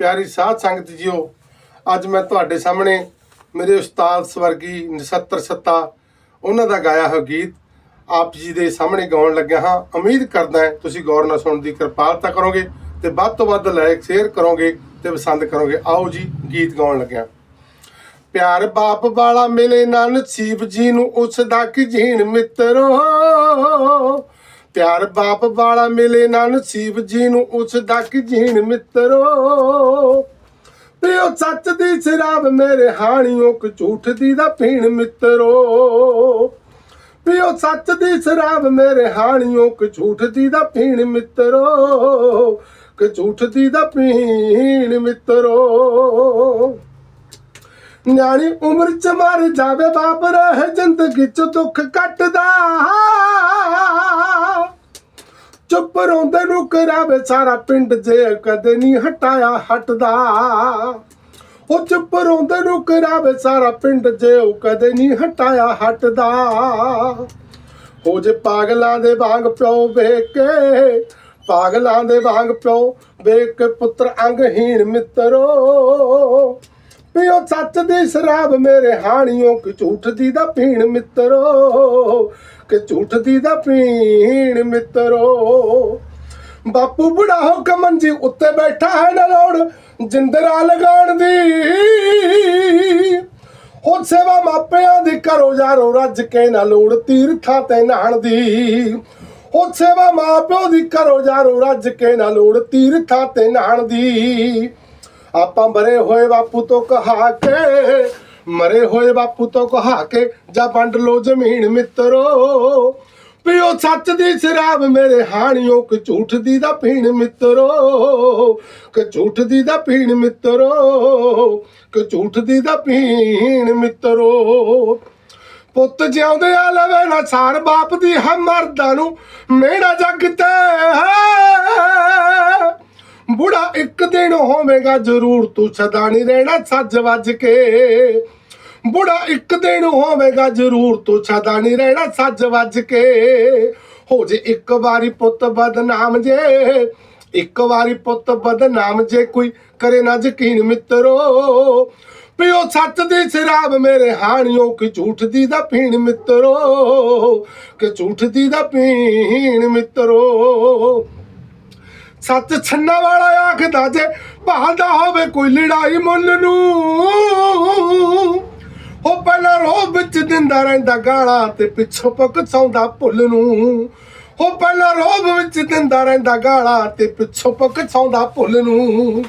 ਪਿਆਰੀ ਸਾਧ ਸੰਗਤ ਜੀਓ, ਅੱਜ ਮੈਂ ਤੁਹਾਡੇ ਸਾਹਮਣੇ ਮੇਰੇ ਉਸਤਾਦ ਸਵਰਗੀ ਨਛੱਤਰ ਸੱਤਾ, ਉਹਨਾਂ ਦਾ ਗਾਇਆ ਹੋਇਆ ਗੀਤ ਆਪ ਜੀ ਦੇ ਸਾਹਮਣੇ ਗਾਉਣ ਲੱਗਿਆ ਹਾਂ। ਉਮੀਦ ਕਰਦਾ ਹਾਂ ਤੁਸੀਂ ਗੌਰ ਨਾਲ ਸੁਣਨ ਦੀ ਕਿਰਪਾਲਤਾ ਕਰੋਗੇ ਤੇ ਵੱਧ ਤੋਂ ਵੱਧ ਲਾਇਕ, ਸ਼ੇਅਰ ਕਰੋਗੇ ਤੇ ਪਸੰਦ ਕਰੋਗੇ। ਆਓ ਜੀ, ਗੀਤ ਗਾਉਣ ਲੱਗਿਆ ਪਿਆਰ ਬਾਪ ਵਾਲਾ ਮਿਲੇ ਨਾ ਨਸੀਬ ਜੀ ਨੂੰ ਉਸ ਦਾ ਕਿ ਜੀਣ ਮਿੱਤਰੋ? ਪਿਆਰ ਬਾਪ ਵਾਲਾ ਮਿਲੇ ਨਾ ਨਸੀਬ ਜੀ ਨੂੰ ਉਸ ਦਾ ਕੀ ਜੀਣ ਮਿੱਤਰੋ। ਪਿਓ ਸੱਚ ਦੀ ਸ਼ਰਾਬ ਮੇਰੇ ਹਾਣੀਓ ਕ ਝੂਠ ਦੀ ਦਾ ਪੀਣ ਮਿੱਤਰੋ। ਪਿਓ ਸੱਚ ਦੀ ਸ਼ਰਾਬ ਮੇਰੇ ਹਾਣੀਓ ਕ ਝੂਠ ਦੀ ਦਾ ਪੀਣ ਮਿੱਤਰੋ। ਕ ਝੂਠ ਦੀ ਦਾ ਪੀਣ ਮਿੱਤਰੋ। ਨਿਆਣੀ ਉਮਰ ਚ ਮਰ ਜਾਵੇ ਬਾਪ, ਰਹਿ ਜ਼ਿੰਦਗੀ ਚ ਦੁੱਖ ਕੱਟਦਾ। ਚੁੱਪ ਰੋਂਦੇ ਨੂੰ ਕਰਾਵੇ ਸਾਰਾ ਪਿੰਡ ਜੇ ਕਦੇ ਨਹੀਂ ਹਟਾਇਆ ਹਟਦਾ। ਉਹ ਚੁੱਪ ਰੋਂਦੇ ਨੂੰ ਕਰਾਵੇ ਸਾਰਾ ਪਿੰਡ ਜੇ ਕਦੇ ਨਹੀਂ ਹਟਾਇਆ ਹਟਦਾ। ਹੋ ਜੇ ਪਾਗਲਾਂ ਦੇ ਵਾਂਗ ਪਿਓ ਵੇਖ ਕੇ, ਪਾਗਲਾਂ ਦੇ ਵਾਂਗ ਪਿਓ ਵੇਖ ਕੇ ਪੁੱਤਰ ਅੰਗਹੀਣ ਮਿੱਤਰੋ ਪਿਓ ਸੱਚ ਦੀ ਸ਼ਰਾਬ ਮੇਰੇ ਹਾਣੀਓ, ਕਿ ਝੂਠ ਦੀ ਦਾ ਪੀਣ ਮਿੱਤਰੋ, ਕਿ ਝੂਠ ਦੀ ਦਾ ਪੀਣ ਮਿੱਤਰੋ। ਬਾਪੂ ਬੁੜਾ ਹੋ ਕੇ ਮੰਜੀ ਉੱਤੇ ਬੈਠਾ ਹੈ ਨਾ ਜਿੰਦਰਾ ਲਗਾਉਣ ਦੀ। ਹੋ ਸੇਵਾ ਮਾਪਿਆਂ ਦੀ ਕਰੋ ਯਾਰੋ, ਰੱਜ ਕੇ ਨਾ ਲੋੜ ਤੀਰਥਾਂ ਤੇ ਨਹਾਣ ਦੀ। ਹੋ ਸੇਵਾ ਮਾਪਿਓ ਦੀ ਕਰੋ ਯਾਰੋ, ਰੱਜ ਕੇ ਨਾ ਲੋੜ ਤੀਰਥਾਂ ਤੇ ਨਹਾਣ ਦੀ। ਆਪਾਂ ਮਰੇ ਹੋਏ ਬਾਪੂ ਤੋਂ ਕਹਾ ਕੇ, ਮਰੇ ਹੋਏ ਬਾਪੂ ਤੋਂ ਕਹਾ ਕੇ, ਜਾ ਵੰਡ ਲੋ ਜ਼ਮੀਨ ਮਿੱਤਰੋ। ਪਿਓ ਸੱਚ ਦੀ ਸ਼ਰਾਬ ਮੇਰੇ ਹਾਣੀਓ, ਕਿ ਝੂਠ ਦੀ ਦਾ ਪੀਣ ਮਿੱਤਰੋ। ਕਿ ਝੂਠ ਦੀ ਦਾ ਪੀਣ ਮਿੱਤਰੋ, ਕਿ ਝੂਠ ਦੀ ਦਾ ਪੀਣ ਮਿੱਤਰੋ। ਪੁੱਤ ਜਿਉਂਦੇ ਆ ਲਵੇ ਨਾ ਸਾਰ, ਬਾਪ ਦੀ ਹੈ ਮਰਦਾਂ ਨੂੰ ਮੇਰਾ ਜੱਗ ਤੇ ਹੈ। ਬੁੜਾ ਇੱਕ ਦਿਨ ਹੋਵੇਗਾ ਜ਼ਰੂਰ, ਤੂੰ ਸਦਾ ਨਹੀਂ ਰਹਿਣਾ ਸੱਜ ਵੱਜ ਕੇ। ਬੁੜਾ ਇੱਕ ਦਿਨ ਹੋਵੇਗਾ ਜ਼ਰੂਰ, ਤੂੰ ਸਦਾ ਨਹੀਂ ਰਹਿਣਾ ਸੱਜ ਵੱਜ ਕੇ। ਹੋ ਜੇ ਇੱਕ ਵਾਰੀ ਪੁੱਤ ਬਦਨਾਮ ਜੇ, ਇੱਕ ਵਾਰੀ ਪੁੱਤ ਬਦਨਾਮ ਜੇ ਕੋਈ ਕਰੇ ਨਾ ਯਕੀਨ ਮਿੱਤਰੋ। ਪਿਓ ਸੱਚ ਦੀ ਸ਼ਰਾਬ ਮੇਰੇ ਹਾਣੀਓ, ਕਿ ਝੂਠ ਦੀ ਦਾ ਪੀਣ ਮਿੱਤਰੋ, ਕਿ ਝੂਠ ਦੀ ਦਾ ਪੀਣ ਮਿੱਤਰੋ। ਸੱਚ ਛੰਨਾ ਵਾਲਾ ਆਖਦਾ ਜੇ ਭਾਲਦਾ ਹੋਵੇ ਕੋਈ ਲੜਾਈ ਮੁੱਲ ਨੂੰ। ਉਹ ਪਹਿਲਾਂ ਰੋਹ ਵਿੱਚ ਦਿੰਦਾ ਰਹਿੰਦਾ ਗਾਲਾਂ ਤੇ ਪਿੱਛੋਂ ਪਕਸਾਉਂਦਾ ਭੁੱਲ ਨੂੰ। ਉਹ ਪਹਿਲਾਂ ਰੋਹ ਵਿੱਚ ਦਿੰਦਾ ਰਹਿੰਦਾ ਗਾਲਾਂ ਤੇ ਪਿੱਛੋਂ ਪਕਸਾਉਂਦਾ ਭੁੱਲ ਨੂੰ।